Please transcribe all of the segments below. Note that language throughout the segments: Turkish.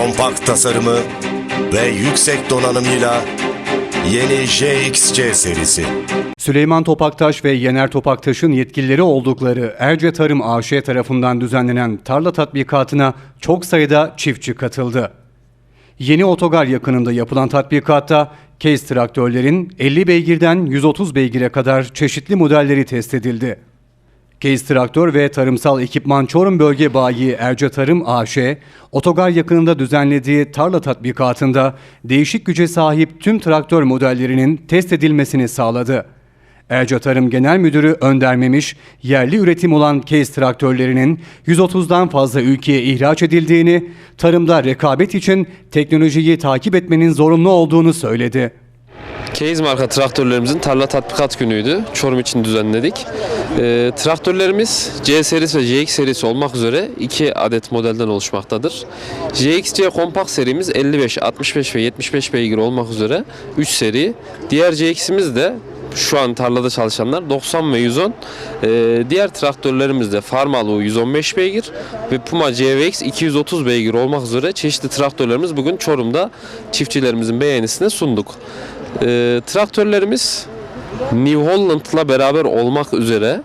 kompakt tasarımı ve yüksek donanımıyla yeni JXC serisi. Süleyman Topaktaş ve Yener Topaktaş'ın yetkilileri oldukları Erce Tarım AŞ tarafından düzenlenen tarla tatbikatına çok sayıda çiftçi katıldı. Yeni otogar yakınında yapılan tatbikatta Case traktörlerin 50 beygirden 130 beygire kadar çeşitli modelleri test edildi. Case Traktör ve Tarımsal Ekipman Çorum Bölge Bayi Erce Tarım AŞ, otogar yakınında düzenlediği tarla tatbikatında değişik güce sahip tüm traktör modellerinin test edilmesini sağladı. Erce Tarım Genel Müdürü Önder Memiş, yerli üretim olan Case traktörlerinin 130'dan fazla ülkeye ihraç edildiğini, tarımda rekabet için teknolojiyi takip etmenin zorunlu olduğunu söyledi. Case marka traktörlerimizin tarla tatbikat günüydü. Çorum için düzenledik. Ee, traktörlerimiz C serisi ve JX serisi olmak üzere iki adet modelden oluşmaktadır. JXC kompakt serimiz 55, 65 ve 75 beygir olmak üzere 3 seri. Diğer JX'imiz de şu an tarlada çalışanlar 90 ve 110. Ee, diğer traktörlerimiz de Farmalu 115 beygir ve Puma CVX 230 beygir olmak üzere çeşitli traktörlerimiz bugün Çorum'da çiftçilerimizin beğenisine sunduk. Ee, traktörlerimiz New Holland'la beraber olmak üzere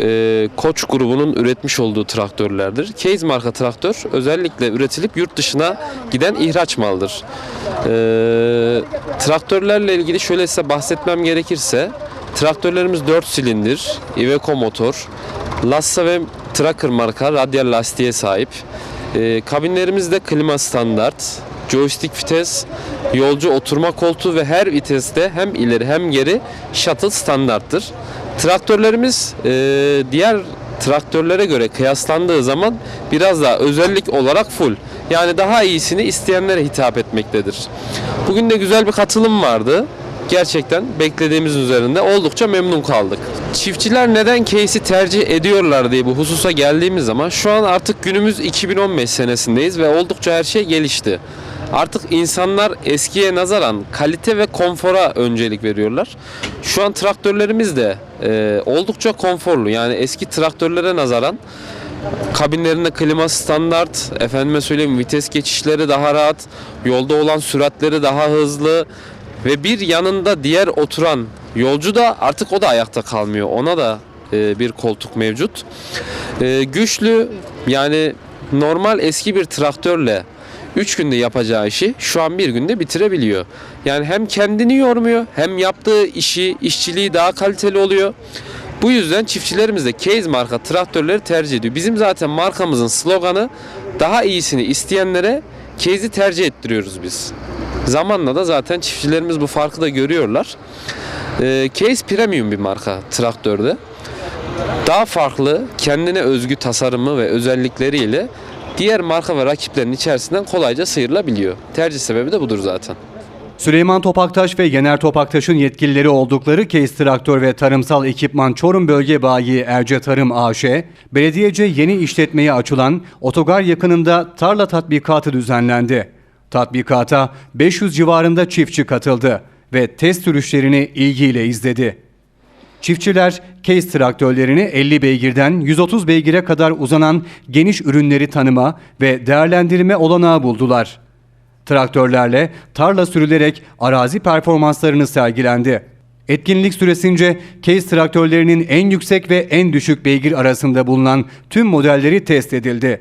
e, Koç grubunun üretmiş olduğu traktörlerdir. Case marka traktör özellikle üretilip yurt dışına giden ihraç maldır. Ee, traktörlerle ilgili şöyle size bahsetmem gerekirse traktörlerimiz 4 silindir, Iveco motor, Lassa ve Tracker marka radyal lastiğe sahip. Ee, kabinlerimizde klima standart, joystick vites, yolcu oturma koltuğu ve her viteste hem ileri hem geri shuttle standarttır. Traktörlerimiz e, diğer traktörlere göre kıyaslandığı zaman biraz daha özellik olarak full. Yani daha iyisini isteyenlere hitap etmektedir. Bugün de güzel bir katılım vardı. Gerçekten beklediğimiz üzerinde oldukça memnun kaldık. Çiftçiler neden case'i tercih ediyorlar diye bu hususa geldiğimiz zaman şu an artık günümüz 2015 senesindeyiz ve oldukça her şey gelişti. Artık insanlar eskiye nazaran kalite ve konfora öncelik veriyorlar. Şu an traktörlerimiz de e, oldukça konforlu. Yani eski traktörlere nazaran kabinlerinde klima standart, efendime söyleyeyim vites geçişleri daha rahat, yolda olan süratleri daha hızlı ve bir yanında diğer oturan yolcu da artık o da ayakta kalmıyor. Ona da e, bir koltuk mevcut. E, güçlü yani normal eski bir traktörle 3 günde yapacağı işi şu an bir günde bitirebiliyor. Yani hem kendini yormuyor hem yaptığı işi, işçiliği daha kaliteli oluyor. Bu yüzden çiftçilerimiz de Case marka traktörleri tercih ediyor. Bizim zaten markamızın sloganı daha iyisini isteyenlere Case'i tercih ettiriyoruz biz. Zamanla da zaten çiftçilerimiz bu farkı da görüyorlar. Ee, Case premium bir marka traktörde. Daha farklı, kendine özgü tasarımı ve özellikleriyle diğer marka ve rakiplerin içerisinden kolayca sıyrılabiliyor. Tercih sebebi de budur zaten. Süleyman Topaktaş ve Yener Topaktaş'ın yetkilileri oldukları Case Traktör ve Tarımsal Ekipman Çorum Bölge Bayi Erce Tarım AŞ, belediyece yeni işletmeye açılan otogar yakınında tarla tatbikatı düzenlendi. Tatbikata 500 civarında çiftçi katıldı ve test sürüşlerini ilgiyle izledi. Çiftçiler Case traktörlerini 50 beygirden 130 beygire kadar uzanan geniş ürünleri tanıma ve değerlendirme olanağı buldular. Traktörlerle tarla sürülerek arazi performanslarını sergilendi. Etkinlik süresince Case traktörlerinin en yüksek ve en düşük beygir arasında bulunan tüm modelleri test edildi.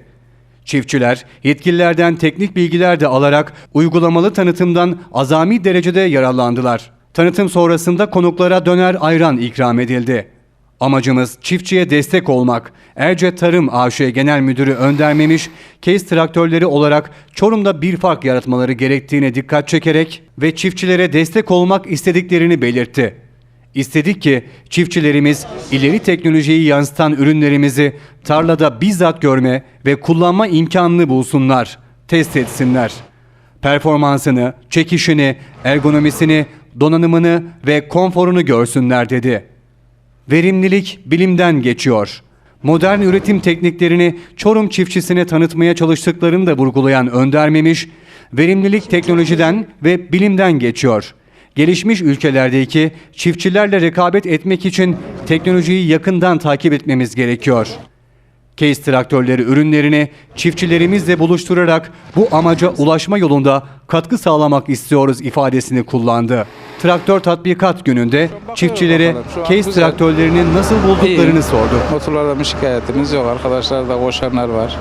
Çiftçiler yetkililerden teknik bilgiler de alarak uygulamalı tanıtımdan azami derecede yararlandılar. Tanıtım sonrasında konuklara döner ayran ikram edildi. Amacımız çiftçiye destek olmak. Erce Tarım AŞ Genel Müdürü Önder Memiş, traktörleri olarak Çorum'da bir fark yaratmaları gerektiğine dikkat çekerek ve çiftçilere destek olmak istediklerini belirtti. İstedik ki çiftçilerimiz ileri teknolojiyi yansıtan ürünlerimizi tarlada bizzat görme ve kullanma imkanını bulsunlar, test etsinler. Performansını, çekişini, ergonomisini, donanımını ve konforunu görsünler dedi. Verimlilik bilimden geçiyor. Modern üretim tekniklerini Çorum çiftçisine tanıtmaya çalıştıklarını da vurgulayan Önder Memiş, verimlilik teknolojiden ve bilimden geçiyor. Gelişmiş ülkelerdeki çiftçilerle rekabet etmek için teknolojiyi yakından takip etmemiz gerekiyor. Case traktörleri ürünlerini çiftçilerimizle buluşturarak bu amaca ulaşma yolunda katkı sağlamak istiyoruz ifadesini kullandı. Traktör tatbikat gününde çiftçilere Case traktörlerinin nasıl bulduklarını sordu. Motorlarda bir şikayetimiz yok. Arkadaşlar da koşanlar var.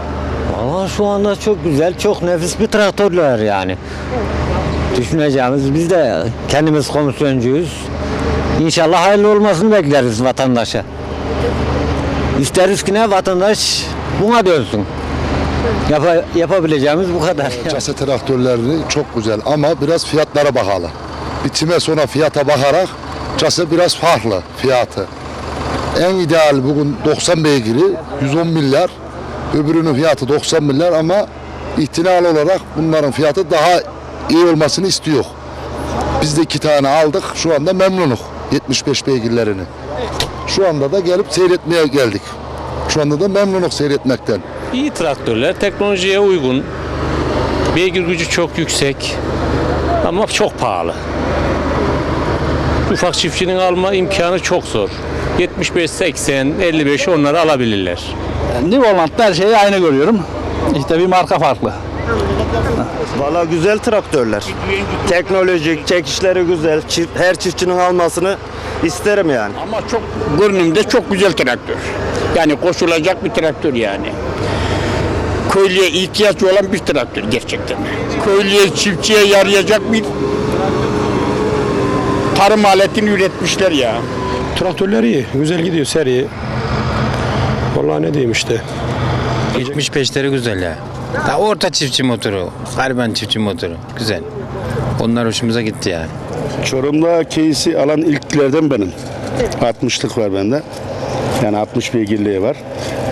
Valla şu anda çok güzel, çok nefis bir traktörler yani. Düşüneceğimiz biz de kendimiz komisyoncuyuz. İnşallah hayırlı olmasını bekleriz vatandaşa. İsteriz ki ne vatandaş buna dönsün. Yapa- yapabileceğimiz bu kadar. Case traktörleri çok güzel ama biraz fiyatlara bağlı. Bitime sonra fiyata bakarak case biraz farklı fiyatı. En ideal bugün 90 beygiri 110 milyar. Öbürünün fiyatı 90 milyar ama ihtilal olarak bunların fiyatı daha iyi olmasını istiyor. Biz de iki tane aldık. Şu anda memnunuk 75 beygirlerini. Şu anda da gelip seyretmeye geldik. Şu anda da memnunuk seyretmekten. İyi traktörler teknolojiye uygun. Beygir gücü çok yüksek ama çok pahalı. Ufak çiftçinin alma imkanı çok zor. 75, 80, 55 onları alabilirler. Nivoland'da her şeyi aynı görüyorum. İşte bir marka farklı. Valla güzel traktörler. Teknolojik, çekişleri güzel. Çift- her çiftçinin almasını isterim yani. Ama çok görünümde çok güzel traktör. Yani koşulacak bir traktör yani. Köylüye ihtiyaç olan bir traktör gerçekten. Köylüye, çiftçiye yarayacak bir tarım aletini üretmişler ya. Traktörler iyi, güzel gidiyor seri. Vallahi ne diyeyim işte. 75'leri güzel ya. Ta orta çiftçi motoru, gariban çiftçi motoru. Güzel. Onlar hoşumuza gitti yani. Çorum'da case'i alan ilklerden benim. 60'lık var bende. Yani 60 beygirliği var.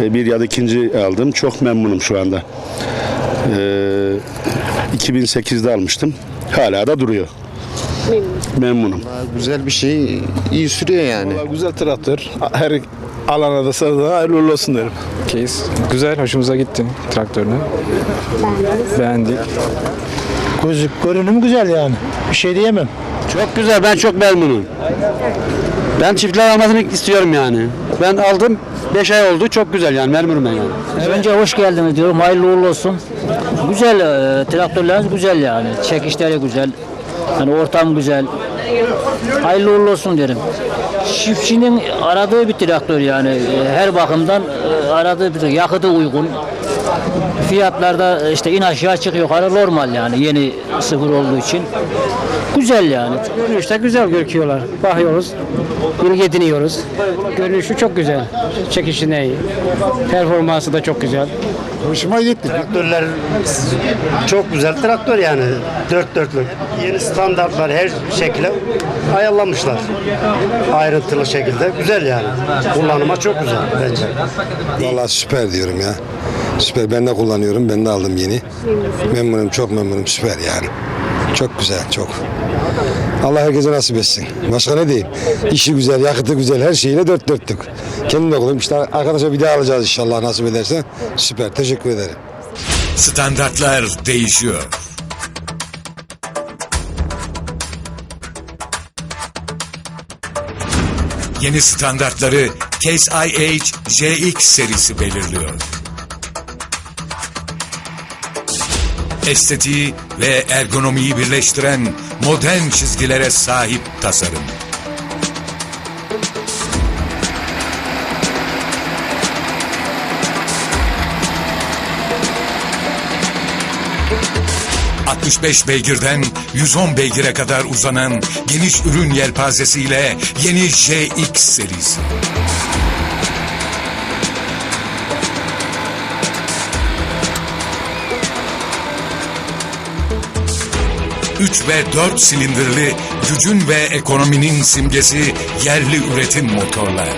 Bir ya da ikinci aldım. Çok memnunum şu anda. Ee, 2008'de almıştım. Hala da duruyor. Memnunum. Güzel bir şey iyi sürüyor yani. Vallahi güzel traktör. Her alana da sana da hayırlı olsun derim. Case güzel, hoşumuza gitti traktörler. Beğendik. Gözük, görünüm güzel yani. Bir şey diyemem. Çok güzel. Ben çok memnunum. Ben çiftler almasını istiyorum yani. Ben aldım 5 ay oldu. Çok güzel yani. Memnunum ben yani. Önce hoş geldiniz diyorum. Hayırlı uğurlu olsun. Güzel, e, traktörleriniz güzel yani. Çekişleri güzel. Yani ortam güzel. Hayırlı uğurlu olsun derim. Çiftçinin aradığı bir traktör yani. E, Her bakımdan e, aradığı bir yakıtı uygun. Fiyatlarda e, işte in aşağı çık yukarı normal yani yeni sıfır olduğu için. Güzel yani. Görünüşte güzel gözüküyorlar. Bakıyoruz, bilgi ediniyoruz. Görünüşü çok güzel. Çekişine iyi. Performansı da çok güzel. Hoşuma gitti. Traktörler çok güzel traktör yani. Dört dörtlük. Yeni standartlar her şekilde ayarlamışlar. Ayrıntılı şekilde. Güzel yani. Kullanıma çok güzel bence. Vallahi süper diyorum ya. Süper. Ben de kullanıyorum. Ben de aldım yeni. Memnunum. Çok memnunum. Süper yani. Çok güzel. Çok. Allah herkese nasip etsin. Başka ne diyeyim? İşi güzel, yakıtı güzel, her şeyiyle dört dörtlük. Kendim de kullanıyorum. İşte arkadaşa bir daha alacağız inşallah nasip edersen. Süper. Teşekkür ederim. Standartlar değişiyor. Yeni standartları Case IH JX serisi belirliyor. Estetiği ve ergonomiyi birleştiren modern çizgilere sahip tasarım. ...65 beygirden 110 beygire kadar uzanan geniş ürün yelpazesiyle yeni JX serisi. Üç ve 4 silindirli gücün ve ekonominin simgesi yerli üretim motorlar.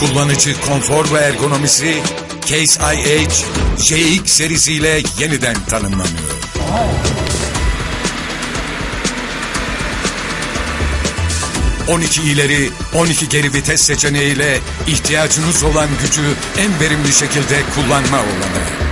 Kullanıcı konfor ve ergonomisi Case IH JX serisiyle yeniden tanımlanıyor. ...12 ileri, 12 geri vites seçeneğiyle... ...ihtiyacınız olan gücü en verimli şekilde kullanma olanı.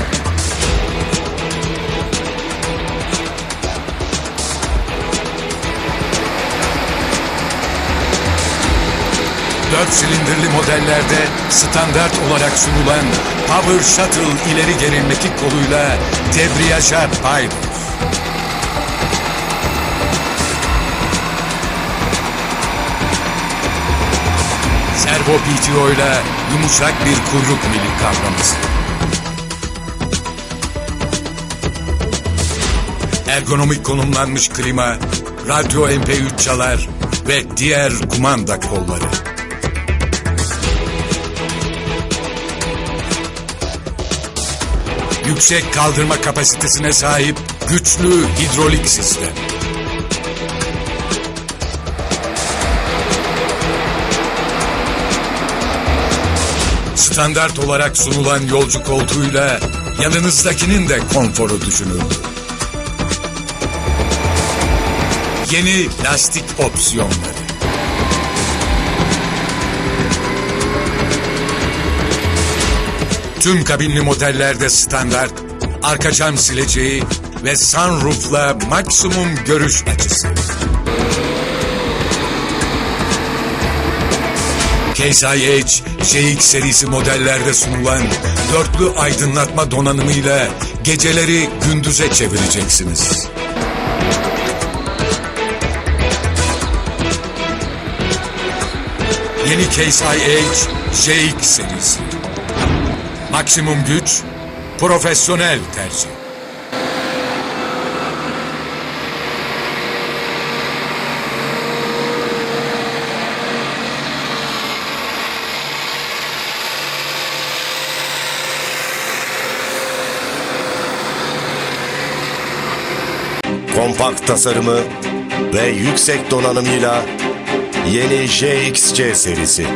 4 silindirli modellerde standart olarak sunulan Power Shuttle ileri geri mekik koluyla debriyaja paydos. PTO ile yumuşak bir kuyruk mili kavraması. Ergonomik konumlanmış klima, radyo MP3 çalar ve diğer kumanda kolları. Yüksek kaldırma kapasitesine sahip güçlü hidrolik sistem. Standart olarak sunulan yolcu koltuğuyla yanınızdakinin de konforu düşünüldü. Yeni lastik opsiyonları. Tüm kabinli modellerde standart, arka cam sileceği ve sunroofla maksimum görüş açısı. Case IH, CX serisi modellerde sunulan dörtlü aydınlatma donanımıyla geceleri gündüze çevireceksiniz. Yeni Case IH JX serisi. Maksimum güç, profesyonel tercih. Kompakt tasarımı ve yüksek donanımıyla yeni JXC serisi.